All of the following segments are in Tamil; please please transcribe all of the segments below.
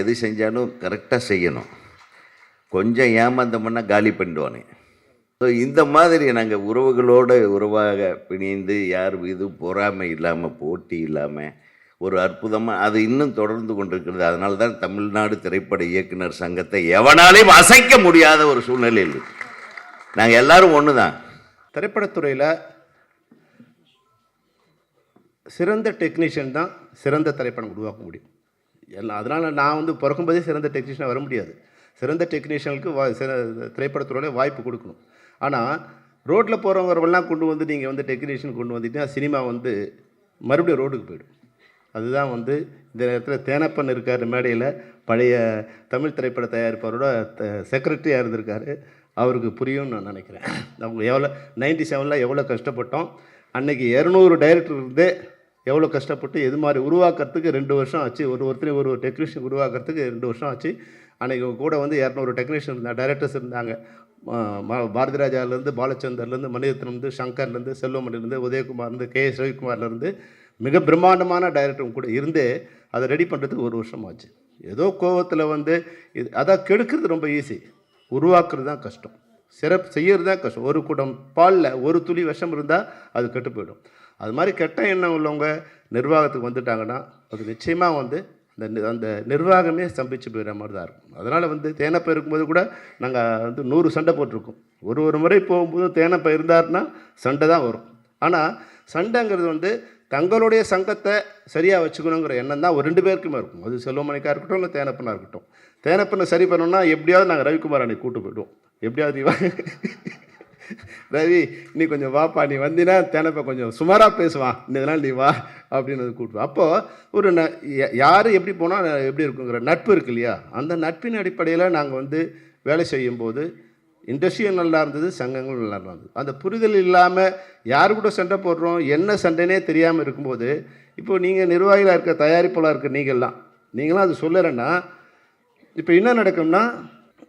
எது செஞ்சாலும் கரெக்டாக செய்யணும். கொஞ்சம் ஏமாந்தோம்னா காலி பண்ணிடுவானே. ஸோ இந்த மாதிரி நாங்கள் உறவுகளோடு உறவாக பிணைந்து யார் இது பொறாமை இல்லாமல் போட்டி இல்லாமல் ஒரு அற்புதமாக அது இன்னும் தொடர்ந்து கொண்டிருக்கிறது. அதனால தான் தமிழ்நாடு திரைப்பட இயக்குனர் சங்கத்தை எவனாலையும் அசைக்க முடியாத ஒரு சூழ்நிலையில் நாங்கள் எல்லாரும் ஒன்று தான் திரைப்படத்துறையில் சிறந்த டெக்னீஷியன் தான் சிறந்த திரைப்படம் உருவாக்க முடியும். எல்லாம் அதனால் நான் வந்து பிறக்கும்போதே சிறந்த டெக்னீஷியனாக வர முடியாது. சிறந்த டெக்னீஷியனுக்கு வா சிற திரைப்படத்துறையில் வாய்ப்பு கொடுக்கணும். ஆனால் ரோட்டில் போகிறவங்கெல்லாம் கொண்டு வந்து நீங்கள் வந்து டெக்னீஷியன் கொண்டு வந்துட்டீங்கன்னா சினிமா வந்து மறுபடியும் ரோடுக்கு போயிடும். அதுதான் வந்து இந்த நேரத்தில் தேனப்பன் இருக்கார் மேடையில். பழைய தமிழ் திரைப்பட தயாரிப்பாரோட செக்ரட்டரியாக இருந்திருக்காரு அவருக்கு புரியும்னு நான் நினைக்கிறேன். அவங்க எவ்வளோ நைன்டி செவனில் எவ்வளோ கஷ்டப்பட்டோம். அன்னைக்கு இரநூறு டைரக்டர் இருந்தே எவ்வளோ கஷ்டப்பட்டு எது மாதிரி உருவாக்குறதுக்கு ரெண்டு வருஷம் ஆச்சு. ஒரு ஒருத்தரையும் ஒரு டெக்னீஷியன் உருவாக்குறதுக்கு ரெண்டு வருஷம் ஆச்சு. அன்றைக்கி கூட வந்து இரநூறு டெக்னீஷியன் இருந்தாங்க டைரக்டர்ஸ் இருந்தாங்க. பாரதி ராஜாலேருந்து பாலச்சந்தர்லேருந்து மணிரத்னம்லேருந்து சங்கர்லேருந்து செல்வமணிலேருந்து உதயகுமார்லேருந்து கே. எஸ். ரவிக்குமார்லேருந்து மிக பிரம்மாண்டமான டைரக்டரும் கூட இருந்தே அதை ரெடி பண்ணுறதுக்கு ஒரு வருஷம் ஆச்சு. ஏதோ கோவத்தில் வந்து இது அதான் கெடுக்கிறது ரொம்ப ஈஸி உருவாக்குறது தான் கஷ்டம். சிறப்பு செய்யறது தான் கஷ்டம். ஒரு குடம் பாலில் ஒரு துளி விஷம் இருந்தால் அது கெட்டு போயிடும். அது மாதிரி கெட்ட எண்ணம் உள்ளவங்க நிர்வாகத்துக்கு வந்துட்டாங்கன்னா அது நிச்சயமாக வந்து அந்த நி- அந்த நிர்வாகமே ஸ்தம்பிச்சு போயிடுற மாதிரி தான் இருக்கும். அதனால் வந்து தேனப்பை இருக்கும்போது கூட நாங்கள் வந்து நூறு சண்டை போட்டிருக்கோம். ஒரு ஒரு முறை போகும்போது தேனப்பை இருந்தாருன்னா சண்டை தான் வரும். ஆனால் சண்டைங்கிறது வந்து தங்களுடைய சங்கத்தை சரியாக வச்சுக்கணுங்கிற எண்ணம் தான் ஒரு ரெண்டு பேருக்குமே இருக்கும். அது செல்வமணிக்காக இருக்கட்டும் இல்லை தேனப்பனாக இருக்கட்டும். தேனப்பனை சரி பண்ணணும்னா எப்படியாவது நாங்கள் ரவிக்குமார் அன்னைக்கு கூட்டு போயிடுவோம். எப்படியாவது ரவி நீ கொஞ்சம் வாப்பா நீ வந்தினா தினப்ப கொஞ்சம் சுமாராக பேசுவான் இதனால் நீ வா அப்படின்னு கூப்பிடுவேன் அப்போது ஒரு ந யார் எப்படி போனால் எப்படி இருக்குங்கிற நட்பு இருக்கு இல்லையா? அந்த நட்பின் அடிப்படையில் நாங்கள் வந்து வேலை செய்யும்போது இண்டஸ்ட்ரியும் நல்லா இருந்தது சங்கங்களும் நல்லா இருந்தது. அந்த புரிதல் இல்லாமல் யார் கூட சண்டை போடுறோம் என்ன சண்டைனே தெரியாமல் இருக்கும்போது இப்போ நீங்கள் நிர்வாகிகளாக இருக்க தயாரிப்பாளாக இருக்க நீங்கள்லாம் நீங்களாம் அது சொல்லலைன்னா இப்போ என்ன நடக்கும்னா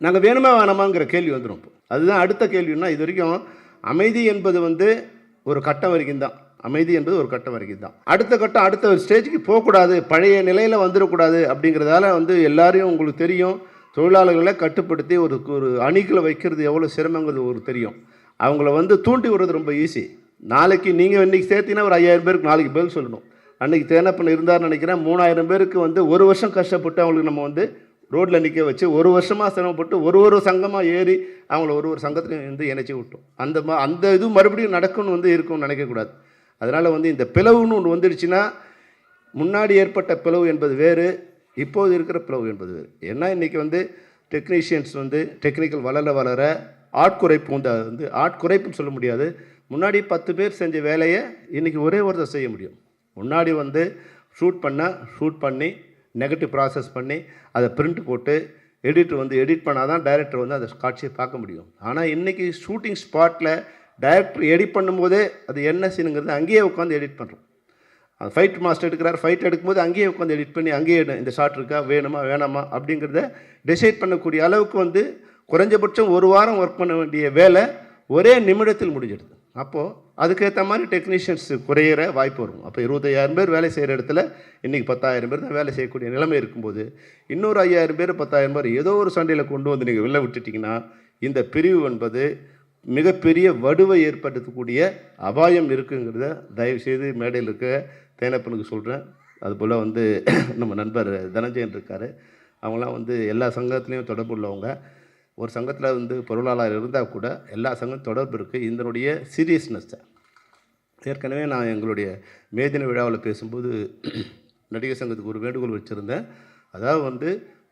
நாங்கள் வேணுமா வேணாமாங்கிற கேள்வி வந்துடும் இப்போ. அதுதான் அடுத்த கேள்வின்னா இது வரைக்கும் அமைதி என்பது வந்து ஒரு கட்டம் வரைக்கும் தான். அமைதி என்பது ஒரு கட்டம் வரைக்கும் தான். அடுத்த கட்டம் அடுத்த ஒரு ஸ்டேஜுக்கு போகக்கூடாது. பழைய நிலையில் வந்துடக்கூடாது அப்படிங்கிறதால வந்து எல்லாரையும் உங்களுக்கு தெரியும். தொழிலாளர்களை கட்டுப்படுத்தி ஒரு ஒரு அணிகளை வைக்கிறது எவ்வளோ சிரமங்கிறது ஒரு தெரியும். அவங்கள வந்து தூண்டி விடுறது ரொம்ப ஈஸி நாளைக்கு நீங்கள் இன்றைக்கி சேர்த்தீங்கன்னா ஒரு ஐயாயிரம் பேருக்கு நாளைக்கு பதில் சொல்லணும். அன்றைக்கி தேனப்பன் இருந்தார்னு நினைக்கிறேன் மூணாயிரம் பேருக்கு வந்து ஒரு வருஷம் கஷ்டப்பட்டு அவங்களுக்கு நம்ம வந்து ரோட்டில் நிற்க வச்சு ஒரு வருஷமாக சிரமப்பட்டு ஒரு ஒரு சங்கமாக ஏறி அவங்கள ஒரு ஒரு சங்கத்துலையும் வந்து இணைச்சி விட்டோம். அந்த மா அந்த இது மறுபடியும் நடக்கும்னு வந்து இருக்கும்னு நினைக்கக்கூடாது அதனால் வந்து இந்த பிளவுன்னு ஒன்று வந்துடுச்சுன்னா முன்னாடி ஏற்பட்ட பிளவு என்பது வேறு இப்போது இருக்கிற பிளவு என்பது வேறு. ஏன்னா இன்றைக்கி வந்து டெக்னீஷியன்ஸ் வந்து டெக்னிக்கல் வளர வளர ஆட்குறைப்பு வந்து அது வந்து ஆட்குறைப்புன்னு சொல்ல முடியாது. முன்னாடி பத்து பேர் செஞ்ச வேலையை இன்றைக்கி ஒரே ஒருத்தர் செய்ய முடியும். முன்னாடி வந்து ஷூட் பண்ணால் ஷூட் பண்ணி நெகட்டிவ் ப்ராசஸ் பண்ணி அதை பிரிண்ட் போட்டு எடிட்டர் வந்து எடிட் பண்ணால் தான் டைரக்டர் வந்து அந்த காட்சியை பார்க்க முடியும். ஆனால் இன்றைக்கி ஷூட்டிங் ஸ்பாட்டில் டைரக்டர் எடிட் பண்ணும்போதே அது என்ன சீனுங்கிறது அங்கேயே உட்காந்து எடிட் பண்ணுறோம் அந்த ஃபைட் மாஸ்டர் எடுக்கிறார் ஃபைட் எடுக்கும்போது அங்கேயே உட்காந்து எடிட் பண்ணி அங்கேயே இந்த ஷாட் இருக்கா வேணுமா வேணாமா அப்படிங்கிறத டிசைட் பண்ணக்கூடிய அளவுக்கு வந்து குறைஞ்சபட்சம் ஒரு வாரம் ஒர்க் பண்ண வேண்டிய வேலை ஒரே நிமிடத்தில் முடிஞ்சிடுது. அப்போது அதுக்கேற்ற மாதிரி டெக்னீஷியன்ஸ் குறையிற வாய்ப்பு வரும். அப்போ இருபத்தையாயிரம் பேர் வேலை செய்கிற இடத்துல இன்றைக்கி பத்தாயிரம் பேர் தான் வேலை செய்யக்கூடிய நிலைமை இருக்கும்போது இன்னொரு ஐயாயிரம் பேர் பத்தாயிரம் பேர் ஏதோ ஒரு சண்டையில் கொண்டு வந்து நீங்கள் வெளில விட்டுட்டிங்கன்னா இந்த பிரிவு என்பது மிகப்பெரிய வடுவை ஏற்படுத்தக்கூடிய அபாயம் இருக்குங்கிறத தயவுசெய்து மேடையில் இருக்க தேனப்பனுக்கு சொல்கிறேன் அதுபோல் வந்து நம்ம நண்பர் தனஞ்சயன் இருக்கார். அவங்களாம் வந்து எல்லா சங்கத்துலேயும் தொடர்பு உள்ளவங்க ஒரு சங்கத்தில் வந்து பொருளாளர் இருந்தால் கூட எல்லா சங்கம் தொடர்பு இருக்குது இதனுடைய சீரியஸ்னஸ்ஸை ஏற்கனவே நான் எங்களுடைய மேதின விழாவில் பேசும்போது நடிகர் சங்கத்துக்கு ஒரு வேண்டுகோள் வச்சுருந்தேன். அதாவது வந்து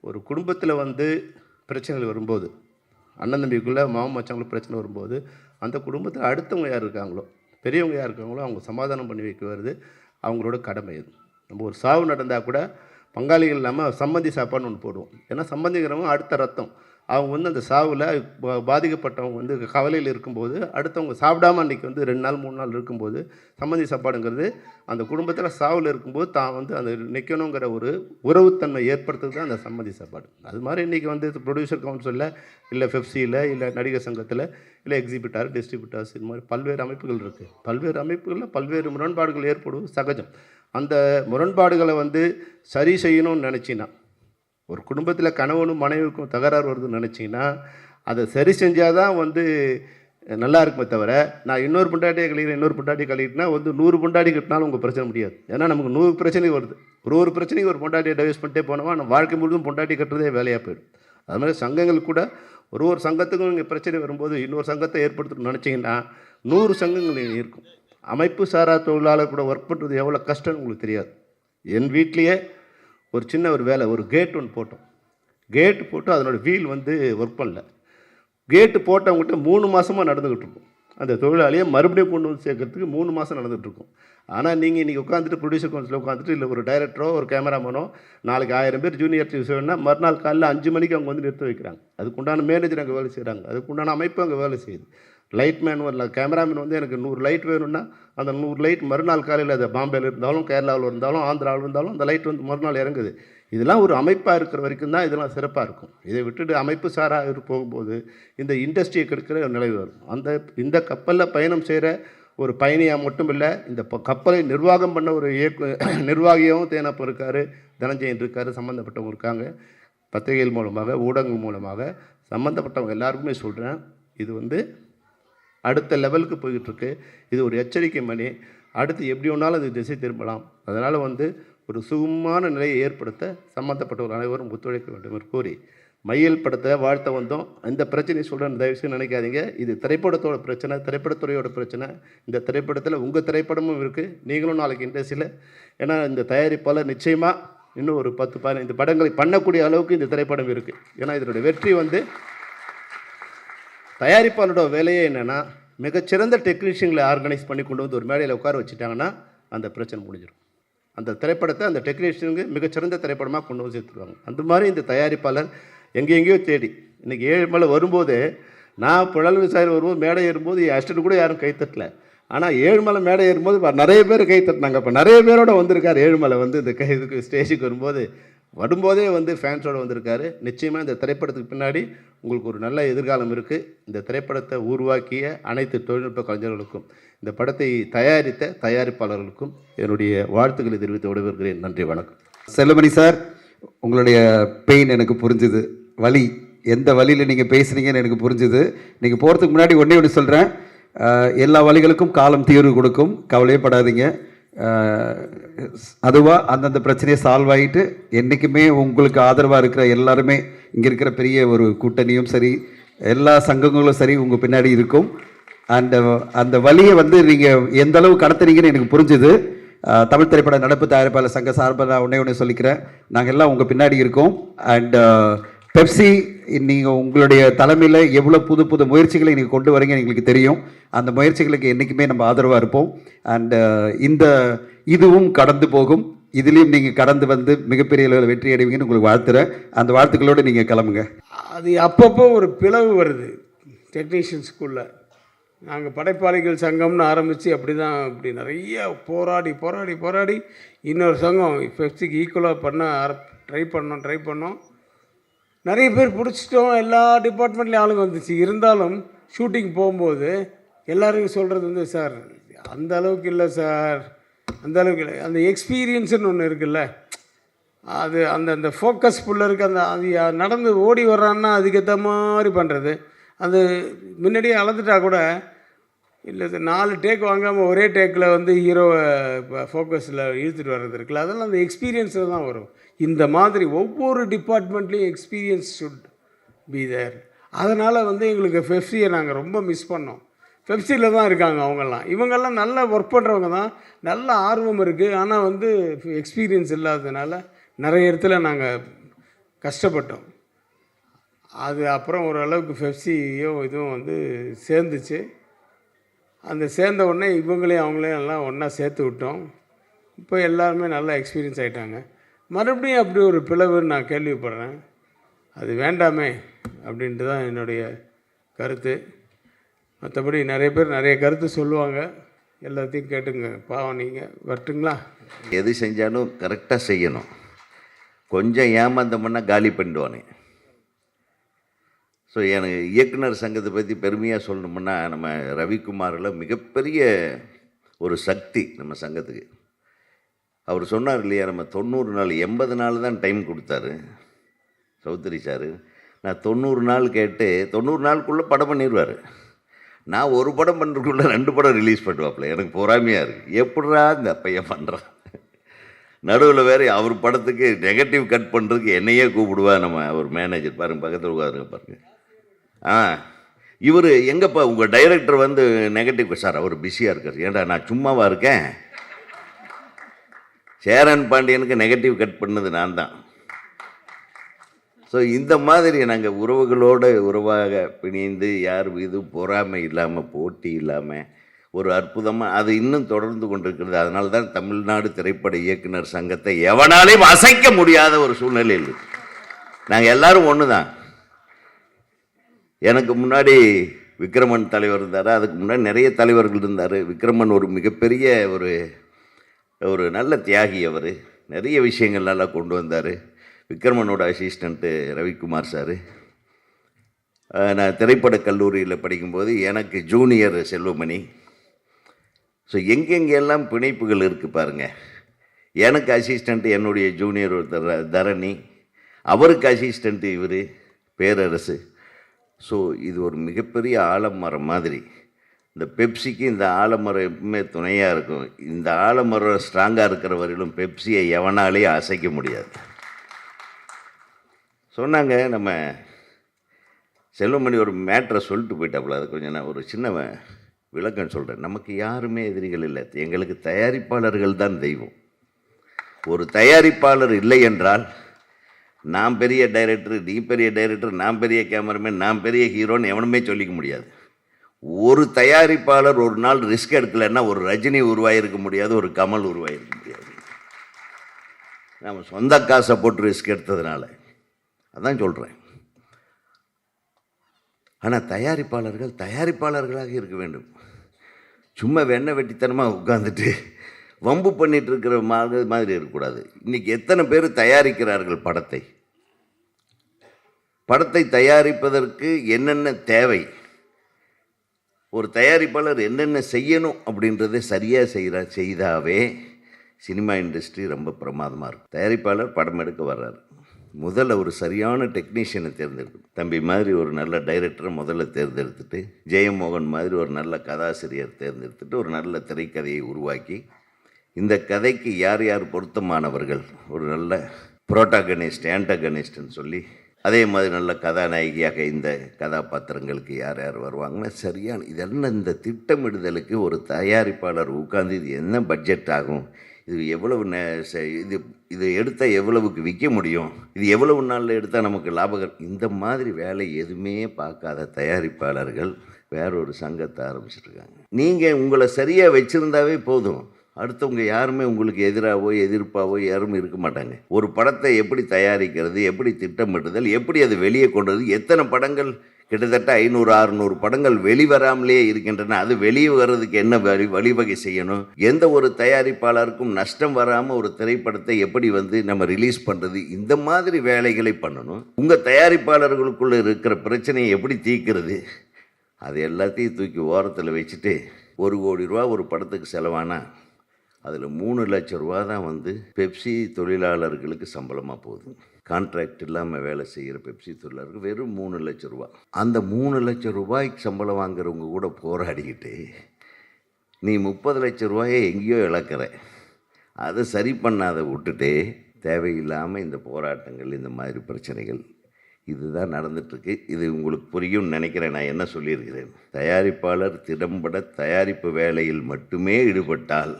ஒரு குடும்பத்தில் வந்து பிரச்சனைகள் வரும்போது அண்ணன் தம்பிக்குள்ளே மாமன் மச்சவங்களுக்கு பிரச்சனை வரும்போது அந்த குடும்பத்தில் அடுத்தவங்க யார் இருக்காங்களோ பெரியவங்க யார் இருக்காங்களோ அவங்க சமாதானம் பண்ணி வைக்க வருது. அவங்களோட கடமை இது. நம்ம ஒரு சாவு நடந்தால் கூட பங்காளிகள் இல்லாமல் சம்மந்தி சாப்பாடுன்னு ஒன்று போடுவோம். ஏன்னா சம்மந்திங்கிறவங்க அடுத்த ரத்தம். அவங்க வந்து அந்த சாவில் பா- பாதிக்கப்பட்டவங்க வந்து கவலையில் இருக்கும்போது அடுத்தவங்க சாப்பிடாம அன்றைக்கி வந்து ரெண்டு நாள் மூணு நாள் இருக்கும்போது சம்மந்தி சாப்பாடுங்கிறது அந்த குடும்பத்தில் சாவில் இருக்கும்போது தான் வந்து அந்த நிற்கணுங்கிற ஒரு உறவுத்தன்மை ஏற்படுத்துறது தான் அந்த சம்மந்தி சாப்பாடு. அது மாதிரி இன்றைக்கி வந்து ப்ரொடியூசர் கவுன்சிலில் இல்லை ஃபெஃப்சியில் இல்லை நடிகர் சங்கத்தில் இல்லை எக்ஸிபிட்டார் டிஸ்ட்ரிபியூட்டர்ஸ் இது மாதிரி பல்வேறு அமைப்புகள் இருக்குது பல்வேறு அமைப்புகளில் பல்வேறு முரண்பாடுகள் ஏற்படுவது சகஜம். அந்த முரண்பாடுகளை வந்து சரி செய்யணும்னு நினச்சின்னா ஒரு குடும்பத்தில் கணவனும் மனைவிக்கும் தகராறு வருதுன்னு நினச்சிங்கன்னா அதை சரி செஞ்சால் தான் வந்து நல்லா இருக்குமே தவிர நான் இன்னொரு பொண்டாட்டியை கழிக்கிறேன் இன்னொரு பொண்டாட்டி கழிக்கிட்டுனா வந்து நூறு பொண்டாட்டி கட்டினாலும் உங்கள் பிரச்சனை முடியாது. ஏன்னா நமக்கு நூறு பிரச்சனை வருது. ஒரு ஒரு பிரச்சனைக்கு ஒரு பொண்டாட்டியை டைவர்ஸ் பண்ணிட்டே போனோமா நம்ம வாழ்க்கை முழுதும் பொண்டாட்டி கட்டுறதே வேலையாக போயிடும். அது மாதிரி சங்கங்கள் கூட ஒரு ஒரு சங்கத்துக்கும் இங்கே பிரச்சனை வரும்போது இன்னொரு சங்கத்தை ஏற்படுத்தணும்னு நினச்சிங்கன்னா நூறு சங்கங்கள் இருக்கும். அமைப்பு சாரா தொழிலாளர் கூட ஒர்க் பண்ணுறது எவ்வளோ கஷ்டம்னு உங்களுக்கு தெரியாது. என் வீட்லேயே ஒரு சின்ன ஒரு வேலை ஒரு கேட் ஒன்று போட்டோம். கேட்டு போட்டு அதனோட வீல் வந்து ஒர்க் பண்ணல. கேட்டு போட்டவங்ககிட்ட மூணு மாதமாக நடந்துக்கிட்டு இருக்கும். அந்த தொழிலாளியை மறுபடியும் கொண்டு வந்து சேர்க்கறதுக்கு மூணு மாதம் நடந்துகிட்டுருக்கும் ஆனால் நீங்கள் இன்றைக்கி உட்காந்துட்டு ப்ரொடியூசர் கவுன்சில் உட்காந்துட்டு இல்லை ஒரு டைரக்டரோ ஒரு கேமராமேனோ நாளைக்கு ஆயிரம் பேர் ஜூனியர் டியூஸ் வேணும்னா மறுநாள் காலையில் அஞ்சு மணிக்கு அவங்க வந்து நிறுத்த வைக்கிறாங்க. அதுக்குண்டான மேனேஜர் அங்கே வேலை செய்கிறாங்க அதுக்குண்டான அமைப்பு அங்கே வேலை செய்யுது. லைட் மேன் வரல கேமராமேன் வந்து எனக்கு நூறு லைட் வேணும்னா அந்த நூறு லைட் மறுநாள் காலையில் அது பாம்பேயில் இருந்தாலும் கேரளாவில் இருந்தாலும் ஆந்திராவில் இருந்தாலும் அந்த லைட் வந்து மறுநாள் இறங்குது. இதெல்லாம் ஒரு அமைப்பாக இருக்கிற வரைக்கும் தான் இதெல்லாம் சிறப்பாக இருக்கும். இதை விட்டுட்டு அமைப்பு சாராக போகும்போது இந்த இண்டஸ்ட்ரியை கெடுக்கிற ஒரு நிலை வரும். அந்த இந்த கப்பலில் பயணம் செய்கிற ஒரு பயணியாக மட்டும் இல்லை இந்த கப்பலை நிர்வாகம் பண்ண ஒரு இயக்கு நிர்வாகியாகவும் தேனப்போ இருக்கார் தனஞ்சயன் இருக்கார் சம்மந்தப்பட்டவங்க இருக்காங்க. பத்திரிகைகள் மூலமாக ஊடகங்கள் மூலமாக சம்மந்தப்பட்டவங்க எல்லாருக்குமே சொல்கிறேன் இது வந்து அடுத்த லெவலுக்கு போய்கிட்டுருக்கு இது ஒரு எச்சரிக்கை மணி. அடுத்து எப்படி வேணாலும் அது திசை திரும்பலாம் அதனால் வந்து ஒரு சுகமான நிலையை ஏற்படுத்த சம்மந்தப்பட்டவர் அனைவரும் ஒத்துழைக்க வேண்டும் என்று கூறி மையல் படத்தை வாழ்த்த வந்தோம். இந்த பிரச்சனையை சொல்கிறேன் தயவுசெய்து நினைக்காதீங்க. இது திரைப்படத்தோட பிரச்சனை திரைப்படத்துறையோட பிரச்சனை. இந்த திரைப்படத்தில் உங்கள் திரைப்படமும் இருக்குது நீங்களும் நாளைக்கு இண்டஸ்ட்ரியில் ஏன்னா இந்த தயாரிப்பாளர் நிச்சயமாக இன்னும் ஒரு பத்து பதினைந்து படங்களை பண்ணக்கூடிய அளவுக்கு இந்த திரைப்படம் இருக்குது ஏன்னா இதனுடைய வெற்றி வந்து தயாரிப்பாளரோட வேலையே என்னென்னா மிகச்சிறந்த டெக்னீஷியங்களை ஆர்கனைஸ் பண்ணி கொண்டு வந்து ஒரு மேடையில் உட்கார வச்சுட்டாங்கன்னா அந்த பிரச்சனை முடிஞ்சிடும். அந்த திரைப்படத்தை அந்த டெக்னீஷியனுக்கு மிகச்சிறந்த திரைப்படமாக கொண்டு வந்து சேர்த்துருவாங்க. அந்த மாதிரி இந்த தயாரிப்பாளர் எங்கே எங்கேயோ தேடி இன்றைக்கி ஏழு மலை வரும்போது நான் புழல் விசாரி வரும்போது மேடை ஏறும்போது என் அஸ்டன்ட் கூட யாரும் கைத்தட்டல ஆனால் ஏழுமலை மேடை ஏறும்போது நிறைய பேர் கை தட்டினாங்க. இப்போ நிறைய பேரோட வந்திருக்கார். ஏழுமலை வந்து இந்த கை இதுக்கு ஸ்டேஜுக்கு வரும்போது வரும்போதே வந்து ஃபேன்ஸோட வந்திருக்காரு. நிச்சயமாக இந்த திரைப்படத்துக்கு பின்னாடி உங்களுக்கு ஒரு நல்ல எதிர்காலம் இருக்குது இந்த திரைப்படத்தை உருவாக்கிய அனைத்து தொழில்நுட்ப கலைஞர்களுக்கும் இந்த படத்தை தயாரித்த தயாரிப்பாளர்களுக்கும் என்னுடைய வாழ்த்துக்களை தெரிவித்து விடைபெறுகிறேன். நன்றி வணக்கம். செல்லமணி சார் உங்களுடைய பெயின் எனக்கு புரிஞ்சுது. வலி எந்த வழியில் நீங்கள் பேசுனீங்கன்னு எனக்கு புரிஞ்சுது. நீங்கள் போகிறதுக்கு முன்னாடி ஒன்றே ஒன்று சொல்கிறேன் எல்லா வழிகளுக்கும் காலம் தீர்வு கொடுக்கும். கவலையே படாதீங்க அதுவாக அந்தந்த பிரச்சனையை சால்வ் ஆகிட்டு என்றைக்குமே உங்களுக்கு ஆதரவாக இருக்கிற எல்லாருமே இங்கே இருக்கிற பெரிய ஒரு கூட்டணியும் சரி எல்லா சங்கங்களும் சரி உங்கள் பின்னாடி இருக்கும். அந்த அந்த வழியை வந்து நீங்கள் எந்த அளவு கடத்துறீங்கன்னு எனக்கு புரிஞ்சுது. தமிழ் திரைப்பட நடப்பு தயாரிப்பாளர் சங்க சார்பாக நான் உடனே ஒன்று சொல்லிக்கிறேன். நாங்கள் எல்லாம் உங்கள் பின்னாடி இருக்கோம். அண்ட் பெப்சி நீங்கள் உங்களுடைய தலைமையில் எவ்வளோ புது புது முயற்சிகளை நீங்கள் கொண்டு வரீங்க எங்களுக்கு தெரியும். அந்த முயற்சிகளுக்கு என்றைக்குமே நம்ம ஆதரவாக இருப்போம். அண்டு இந்த இதுவும் கடந்து போகும். இதுலேயும் நீங்கள் கடந்து வந்து மிகப்பெரிய அளவில் வெற்றி அடைவீங்கன்னு உங்களுக்கு வாழ்த்துறேன். அந்த வாழ்த்துக்களோடு நீங்கள் கிளம்புங்க. அது அப்பப்போ ஒரு பிளவு வருது. டெக்னீஷியன் ஸ்கூலில் நாங்கள் படைப்பாளிகள் சங்கம்னு ஆரம்பித்து அப்படி தான் இப்படி நிறைய போராடி போராடி போராடி இன்னொரு சங்கம் பெப்சிக்கு ஈக்குவலாக பண்ண ஆர ட்ரை பண்ணோம் ட்ரை பண்ணோம். நிறைய பேர் பிடிச்சிட்டோம். எல்லா டிபார்ட்மெண்ட்லேயும் ஆளுங்க வந்துச்சு. இருந்தாலும் ஷூட்டிங் போகும்போது எல்லாருக்கும் சொல்கிறது வந்து சார் அந்த அளவுக்கு இல்லை சார். அந்த அளவுக்கு இல்லை. அந்த எக்ஸ்பீரியன்ஸ்னு ஒன்று இருக்குல்ல. அது அந்த அந்த ஃபோக்கஸ் இருக்க அந்த அது நடந்து ஓடி வர்றான்னா அதுக்கேற்ற மாதிரி பண்ணுறது அது முன்னாடியே அளந்துட்டா கூட இல்லை சார் நாலு டேக் வாங்காமல் ஒரே டேக்கில் வந்து ஹீரோவை இப்போ ஃபோக்கஸில் இழுத்துட்டு வர்றது இருக்குல்ல அதெல்லாம் அந்த எக்ஸ்பீரியன்ஸில் தான் வரும். இந்த மாதிரி ஒவ்வொரு டிபார்ட்மெண்ட்லேயும் எக்ஸ்பீரியன்ஸ் ஷுட் பி தேர் அதனால் வந்து எங்களுக்கு ஃபெஃப்சியை நாங்கள் ரொம்ப மிஸ் பண்ணோம். ஃபெப்சியில் தான் இருக்காங்க அவங்கெல்லாம். இவங்கெல்லாம் நல்லா ஒர்க் பண்ணுறவங்க தான். நல்ல ஆர்வம் இருக்குது ஆனால் வந்து எக்ஸ்பீரியன்ஸ் இல்லாததுனால நிறைய இடத்துல நாங்கள் கஷ்டப்பட்டோம். அது அப்புறம் ஓரளவுக்கு ஃபெப்சியும் இதுவும் வந்து சேர்ந்துச்சு. அந்த சேர்ந்த உடனே இவங்களையும் அவங்களையும் எல்லாம் ஒன்றா சேர்த்து விட்டோம். இப்போ எல்லாருமே நல்லா எக்ஸ்பீரியன்ஸ் ஆகிட்டாங்க மறுபடியும் அப்படி ஒரு பிளவுன்னு நான் கேள்விப்படுறேன். அது வேண்டாமே அப்படின்ட்டு தான் என்னுடைய கருத்து. மற்றபடி நிறைய பேர் நிறைய கருத்து சொல்லுவாங்க. எல்லாத்தையும் கேட்டுங்க. பாவம் நீங்கள் வரட்டுங்களா? எது செஞ்சாலும் கரெக்டாக செய்யணும். கொஞ்சம் ஏமாந்தோம்னா காலி பண்ணிடுவானே. ஸோ எனக்கு இயக்குனர் சங்கத்தை பற்றி பெருமையாக சொல்லணும்னா நம்ம ரவிக்குமாரில் மிகப்பெரிய ஒரு சக்தி நம்ம சங்கத்துக்கு. அவர் சொன்னார் இல்லையா நம்ம தொண்ணூறு நாள் எண்பது நாள் தான் டைம் கொடுத்தாரு. சௌத்ரி சார் நான் தொண்ணூறு நாள் கேட்டு தொண்ணூறு நாளுக்குள்ளே படம் பண்ணிடுவார் நான் ஒரு படம் பண்ணுறதுக்குள்ளே ரெண்டு படம் ரிலீஸ் பண்ணுவாப்புல எனக்கு பொறாமையாக இருக்குது எப்படிடா இந்த பையன் பண்ணுறான் நடுவில் வேறு அவர் படத்துக்கு நெகட்டிவ் கட் பண்ணுறதுக்கு என்னையே கூப்பிடுவா நம்ம அவர் மேனேஜர் பாருங்க பக்கத்தில் உட்காருங்க பாருங்க. ஆ. இவர் எங்கப்பா உங்கள் டைரக்டர் வந்து நெகட்டிவ் சார் அவர் பிஸியாக இருக்கார். ஏண்டா நான் சும்மாவாக இருக்கேன்? சேரன் பாண்டியனுக்கு நெகட்டிவ் கட் பண்ணது நான் தான். ஸோ இந்த மாதிரி நாங்கள் உறவுகளோடு உறவாக பிணைந்து யார் இது பொறாமை இல்லாமல் போட்டி இல்லாமல் ஒரு அற்புதமாக அது இன்னும் தொடர்ந்து கொண்டிருக்கிறது. அதனால தான் தமிழ்நாடு திரைப்பட இயக்குனர் சங்கத்தை எவனாலையும் அசைக்க முடியாத ஒரு சூழ்நிலையில் நாங்கள் எல்லோரும் ஒன்று தான் எனக்கு முன்னாடி விக்ரமன் தலைவர் இருந்தார்? அதுக்கு முன்னாடி நிறைய தலைவர்கள் இருந்தார். விக்ரமன் ஒரு மிகப்பெரிய ஒரு ஒரு நல்ல தியாகி அவர். நிறைய விஷயங்கள் நல்லா கொண்டு வந்தார். விக்ரமனோட அசிஸ்டண்ட்டு ரவிக்குமார் சார். நான் திரைப்படக் கல்லூரியில் படிக்கும்போது எனக்கு ஜூனியர் செல்வமணி. ஸோ எங்கெங்கெல்லாம் பிணைப்புகள் இருக்குது பாருங்கள் எனக்கு அசிஸ்டண்ட்டு என்னுடைய ஜூனியர் ஒருத்தர் தரணி. அவருக்கு அசிஸ்டண்ட்டு இவர் பேரரசு. ஸோ இது ஒரு மிகப்பெரிய ஆலமரம் மாதிரி. இந்த பெப்சிக்கு இந்த ஆலமரம் எப்பவுமே துணையாக இருக்கும். இந்த ஆலமரம் ஸ்ட்ராங்காக இருக்கிற வரையிலும் பெப்சியை எவனாலேயும் அசைக்க முடியாது. சொன்னாங்க நம்ம செல்வமணி ஒரு மேட்ரை சொல்லிட்டு போயிட்டாப்புல. அது கொஞ்சம் நான் ஒரு சின்ன விளக்கம் சொல்கிறேன் நமக்கு யாருமே எதிரிகள் இல்லை. எங்களுக்கு தயாரிப்பாளர்கள் தான் தெய்வம். ஒரு தயாரிப்பாளர் இல்லை என்றால் நான் பெரிய டைரக்டர் நீ பெரிய டைரக்டர் நான் பெரிய கேமராமேன் நான் பெரிய ஹீரோன்னு எவனுமே சொல்லிக்க முடியாது. ஒரு தயாரிப்பாளர் ஒரு நாள் ரிஸ்க் எடுக்கலைன்னா ஒரு ரஜினி உருவாயிருக்க முடியாது ஒரு கமல் உருவாயிருக்க முடியாது. நம்ம சொந்த காசை போட்டு ரிஸ்க் எடுத்ததுனால. அதான் சொல்கிறேன் ஆனால் தயாரிப்பாளர்கள் தயாரிப்பாளர்களாக இருக்க வேண்டும். சும்மா வெண்ணெய் வெட்டித்தனமாக உட்காந்துட்டு வம்பு பண்ணிகிட்டு இருக்கிற மாதிரி மாதிரி இருக்கக்கூடாது. இன்றைக்கி எத்தனை பேர் தயாரிக்கிறார்கள் படத்தை? படத்தை தயாரிப்பதற்கு என்னென்ன தேவை? ஒரு தயாரிப்பாளர் என்னென்ன செய்யணும் அப்படின்றத சரியாக செய்கிற செய்தாவே சினிமா இண்டஸ்ட்ரி ரொம்ப பிரமாதமாக இருக்கும். தயாரிப்பாளர் படம் எடுக்க வர்றாரு. முதல்ல ஒரு சரியான டெக்னீஷியனை தேர்ந்தெடுக்கணும். தம்பி மாதிரி ஒரு நல்ல டைரக்டரை முதல்ல தேர்ந்தெடுத்துட்டு ஜெயமோகன் மாதிரி ஒரு நல்ல கதாசிரியர் தேர்ந்தெடுத்துட்டு ஒரு நல்ல திரைக்கதையை உருவாக்கி இந்த கதைக்கு யார் யார் பொருத்தமானவர்கள் ஒரு நல்ல புரோட்டாகனிஸ்ட் ஆன்டகனிஸ்ட்னு சொல்லி அதே மாதிரி நல்ல கதாநாயகியாக இந்த கதாபாத்திரங்களுக்கு யார் யார் வருவாங்கன்னா சரியான இதெல்லாம் இந்த திட்டமிடுதலுக்கு ஒரு தயாரிப்பாளர் உட்காந்து இது என்ன பட்ஜெட் ஆகும்? இது எவ்வளவு நே- இது இதை எடுத்தால் எவ்வளவுக்கு விற்க முடியும்? இது எவ்வளவு நாளில் எடுத்தால் நமக்கு லாபகர் இந்த மாதிரி வேலை எதுவுமே பார்க்காத தயாரிப்பாளர்கள் வேறொரு சங்கத்தை ஆரம்பிச்சிருக்காங்க நீங்கள் உங்களை சரியாக வச்சுருந்தாவே போதும். அடுத்தவங்க யாருமே உங்களுக்கு எதிராகவோ எதிர்ப்பாகவோ யாரும் இருக்க மாட்டாங்க. ஒரு படத்தை எப்படி தயாரிக்கிறது எப்படி திட்டமிடுதல் எப்படி அது வெளியே கொண்டது எத்தனை படங்கள்? கிட்டத்தட்ட ஐநூறு அறுநூறு படங்கள் வெளிவராமலே இருக்கின்றன. அது வெளியே வர்றதுக்கு என்ன வழி வழிவகை செய்யணும்? எந்த ஒரு தயாரிப்பாளருக்கும் நஷ்டம் வராமல் ஒரு திரைப்படத்தை எப்படி வந்து நம்ம ரிலீஸ் பண்ணுறது இந்த மாதிரி வேலைகளை பண்ணணும். உங்கள் தயாரிப்பாளர்களுக்குள்ளே இருக்கிற பிரச்சனையை எப்படி தீர்க்கிறது? அது எல்லாத்தையும் தூக்கி ஓரத்தில் வச்சுட்டு ஒரு கோடி ரூபா ஒரு படத்துக்கு செலவானால் அதில் மூணு லட்ச ரூபா தான் வந்து பெப்சி தொழிலாளர்களுக்கு சம்பளமாக போகுது. கான்ட்ராக்ட் இல்லாமல் வேலை செய்கிற பெப்சி தொழிலாளருக்கு வெறும் மூணு லட்ச ரூபா அந்த மூணு லட்ச ரூபாய்க்கு சம்பளம் வாங்குறவங்க கூட போராடிக்கிட்டு நீ முப்பது லட்ச ரூபாயை எங்கேயோ இழக்கிற. அதை சரி பண்ணாத விட்டுட்டு தேவையில்லாமல் இந்த போராட்டங்கள் இந்த மாதிரி பிரச்சனைகள் இதுதான் நடந்துட்டுருக்கு. இது உங்களுக்கு புரியும்னு நினைக்கிறேன். நான் என்ன சொல்லியிருக்கிறேன்? தயாரிப்பாளர் திடம்பட தயாரிப்பு வேலையில் மட்டுமே ஈடுபட்டால்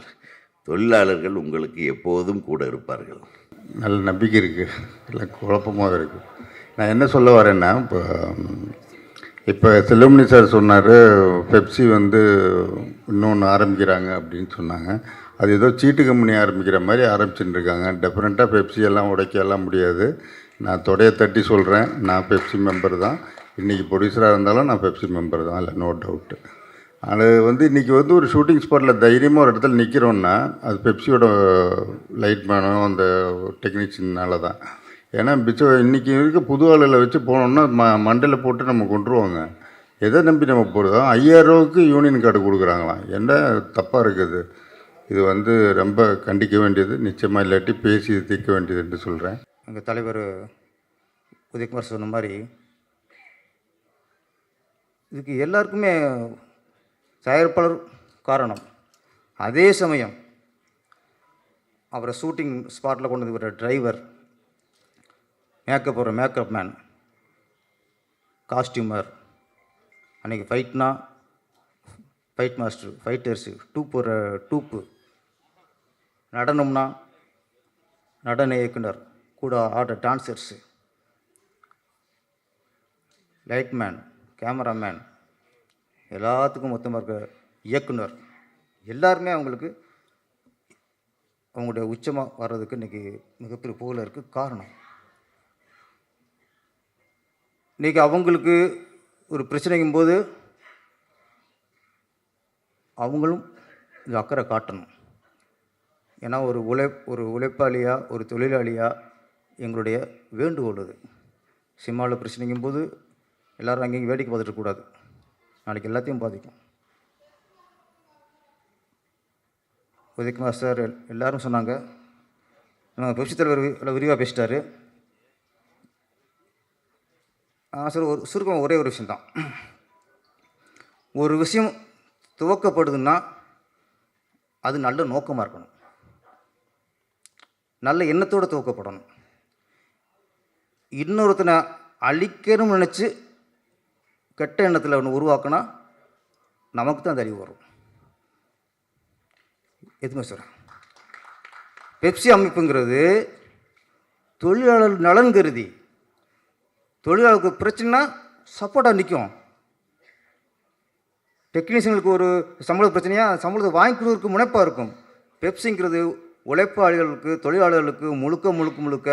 தொழிலாளர்கள் உங்களுக்கு எப்போதும் கூட இருப்பார்கள். நல்ல நம்பிக்கை இருக்குது இல்லை குழப்பமாக இருக்குது நான் என்ன சொல்ல வரேன்னா இப்போ இப்போ செல்லுமணி சார் சொன்னார் பெப்சி வந்து இன்னொன்று ஆரம்பிக்கிறாங்க அப்படின்னு சொன்னாங்க. அது ஏதோ சீட்டு கம்பெனி ஆரம்பிக்கிற மாதிரி ஆரம்பிச்சுட்டு இருக்காங்க. டெஃபினட்டாக பெப்சி எல்லாம் உடைக்கலாம் முடியாது. நான் தொடைய தட்டி சொல்கிறேன் நான் பெப்சி மெம்பர் தான். இன்றைக்கி ப்ரொடியூசராக இருந்தாலும் நான் பெப்சி மெம்பர் தான். இல்லை நோ டவுட்டு அது வந்து இன்றைக்கி வந்து ஒரு ஷூட்டிங் ஸ்பாட்டில் தைரியமாக ஒரு இடத்துல நிற்கிறோன்னா அது பெப்சியோட லைட் மேனும் அந்த டெக்னீஷியனால தான். ஏன்னா பிச்ச இன்றைக்கி இருக்க புது ஆளில் வச்சு போனோம்னா ம மண்டையில் போட்டு நம்ம கொண்டுருவாங்க எதை நம்பி நம்ம போகிறதோ ஐயாயிரரூவாக்கு யூனியன் கார்டு கொடுக்குறாங்களாம். என்ன தப்பாக இருக்குது? இது வந்து ரொம்ப கண்டிக்க வேண்டியது நிச்சயமாக இல்லாட்டி பேசி தீர்க்க வேண்டியது என்று சொல்கிறேன் எங்கள் தலைவர் உதயகுமார் சொன்ன மாதிரி இதுக்கு எல்லாருக்குமே தயாரிப்பாளர் காரணம். அதே சமயம் அவரை ஷூட்டிங் ஸ்பாட்டில் கொண்டு வந்து விடுற டிரைவர் மேக்கப் போடுற மேக்கப் மேன் காஸ்டியூமர் அன்றைக்கி ஃபைட்னா fight master fighters dupe dupe நடனம்னா நடன இயக்குனர் கூட ஆடுற டான்சர்ஸு லைட்மேன் கேமராமேன் எல்லாத்துக்கும் மொத்தமாக இருக்க இயக்குனர் எல்லாருமே அவங்களுக்கு அவங்களுடைய உச்சமாக வர்றதுக்கு இன்றைக்கி மிகப்பெரிய புகழ இருக்குது காரணம். இன்றைக்கி அவங்களுக்கு ஒரு பிரச்சனைக்கும் போது அவங்களும் இந்த அக்கறை காட்டணும். ஏன்னா ஒரு உழை ஒரு உழைப்பாளியாக ஒரு தொழிலாளியாக எங்களுடைய வேண்டுகோள் அது. சிம்மாவில் பிரச்சனைக்கும் போது எல்லோரும் அங்கேயும் வேடிக்கை பார்த்துட்டு இருக்கக்கூடாது. நாளைக்கு எல்லாத்தையும் பாதிக்கும். உதயகுமார் சார் எல்லோரும் சொன்னாங்க. நம்ம பெப்சி தலைவர் விரிவாக பேசிட்டாரு. ஆ சார் ஒரு சுருக்கம் ஒரே ஒரு விஷயந்தான் ஒரு விஷயம் துவக்கப்படுதுன்னா அது நல்ல நோக்கமாக இருக்கணும். நல்ல எண்ணத்தோடு துவக்கப்படணும். இன்னொருத்தனை அழிக்கணும்னு நினச்சி கெட்ட எண்ணத்தில் ஒன்று உருவாக்கினா நமக்கு தான் அந்த வரும். எதுவுமே சொல்கிறேன் பெப்சி அமைப்புங்கிறது தொழிலாளர் நலன் கருதி தொழிலாளருக்கு பிரச்சனைனா சப்போர்ட்டாக நிற்கும் டெக்னீஷியனுக்கு ஒரு சம்பள பிரச்சனையா சம்பளத்தை வாங்கி கொடுக்கறதுக்கு முனைப்பாக இருக்கும். பெப்சிங்கிறது உழைப்பாளிகளுக்கு தொழிலாளர்களுக்கு முழுக்க முழுக்க முழுக்க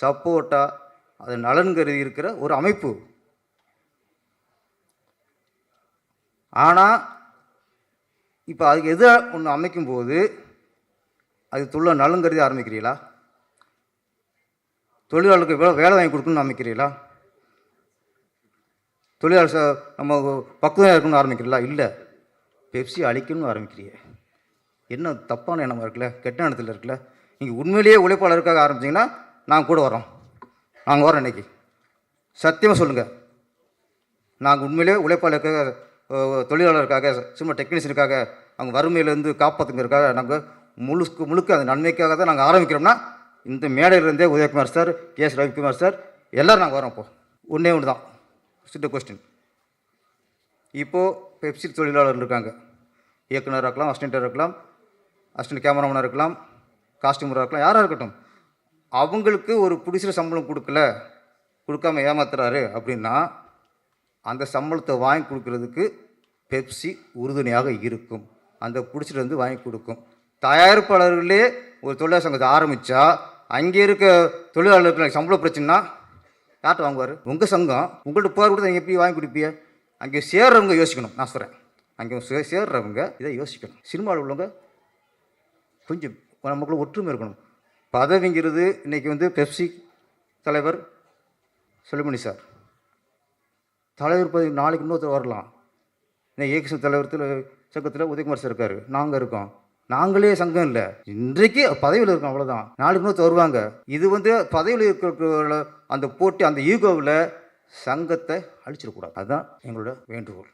சப்போர்ட்டாக அது நலன் கருதி இருக்கிற ஒரு அமைப்பு. ஆனால் இப்போ அதுக்கு எது ஒன்று அமைக்கும்போது அது தொழில நலன் கருதி ஆரம்பிக்கிறீங்களா? தொழிலாளருக்கு வேலை வேலை வாங்கி கொடுக்கணும்னு அமைக்கிறீங்களா தொழிலாளர் ச- நம்ம பக்குவம் இருக்கணும்னு ஆரம்பிக்கிறீங்களா? இல்லை. பெப்சி அழிக்கணும்னு ஆரம்பிக்கிறீங்க. என்ன தப்பான எண்ணமாக இருக்குல்ல? கெட்ட எண்ணத்தில் இருக்குல்ல? நீங்கள் உண்மையிலேயே உழைப்பாளருக்காக ஆரம்பிச்சிங்கன்னா நாங்கள் கூட வரோம் நாங்கள் வரோம் இன்னைக்கு. சத்தியமாக சொல்லுங்கள் நாங்கள் உண்மையிலேயே உழைப்பாளருக்காக தொழிலாளருக்காக சும்மா டெக்னீஷியனுக்காக அவங்க வறுமையிலேருந்து காப்பாற்றுங்கிறதுக்காக நாங்கள் முழுக்க முழுக்க அந்த நன்மைக்காக தான் நாங்கள் ஆரம்பிக்கிறோம்னா இந்த மேடையிலேருந்தே Udayakumar sir K S Ravikumar sir எல்லோரும் நாங்கள் வரோம் இப்போது ஒன்றே ஒன்று தான். சிட்ட கொஸ்டின் இப்போது பெப்சி தொழிலாளர்கள் இருக்காங்க. இயக்குனராக இருக்கலாம் அசிஸ்டண்ட்டாக இருக்கலாம் அசிஸ்டன்ட் கேமராமேனாக இருக்கலாம் காஸ்டியூமராக இருக்கலாம் யாராக இருக்கட்டும். அவங்களுக்கு ஒரு பிடிச்சிற சம்பளம் கொடுக்கல கொடுக்காம ஏமாத்துறாரு அப்படின்னா அந்த சம்பளத்தை வாங்கி கொடுக்கறதுக்கு பெப்சி உறுதுணையாக இருக்கும். அந்த பிடிச்சிட்டு வந்து வாங்கி கொடுக்கும். தயாரிப்பாளர்களே ஒரு தொழிலாளர் சங்கத்தை ஆரம்பித்தா அங்கே இருக்க தொழிலாளர்களுக்கு சம்பள பிரச்சனைனா யார்கிட்ட வாங்குவார்? உங்கள் சங்கம். உங்கள்கிட்ட போகிற கூட நீங்கள் எப்படி வாங்கி கொடுப்பீங்க? அங்கே சேர்றவங்க யோசிக்கணும். நான் சொல்கிறேன் அங்கே சேர்றவங்க இதை யோசிக்கணும். சினிமாவில் உள்ளவங்க கொஞ்சம் நமக்குள்ள ஒற்றுமை இருக்கணும். பதவிங்கிறது இன்றைக்கி வந்து பெப்சி தலைவர் செல்லுமணி சார். தலைவர் பதவி நாளைக்கு இன்னொருத்தர் வரலாம். இன்னும் இயக்க தலைவர் சங்கத்தில் உதயகுமார் சார் இருக்கார். நாங்கள் இருக்கோம். நாங்களே சங்கம் இல்லை. இன்றைக்கு பதவியில் இருக்கோம் அவ்வளோதான் நாளைக்கு இன்னொருத்தர் வருவாங்க. இது வந்து பதவியில் இருக்கிற அந்த போட்டி அந்த ஈகோவில் சங்கத்தை அழிச்சிடக்கூடாது. அதுதான் எங்களோட வேண்டுகோள்.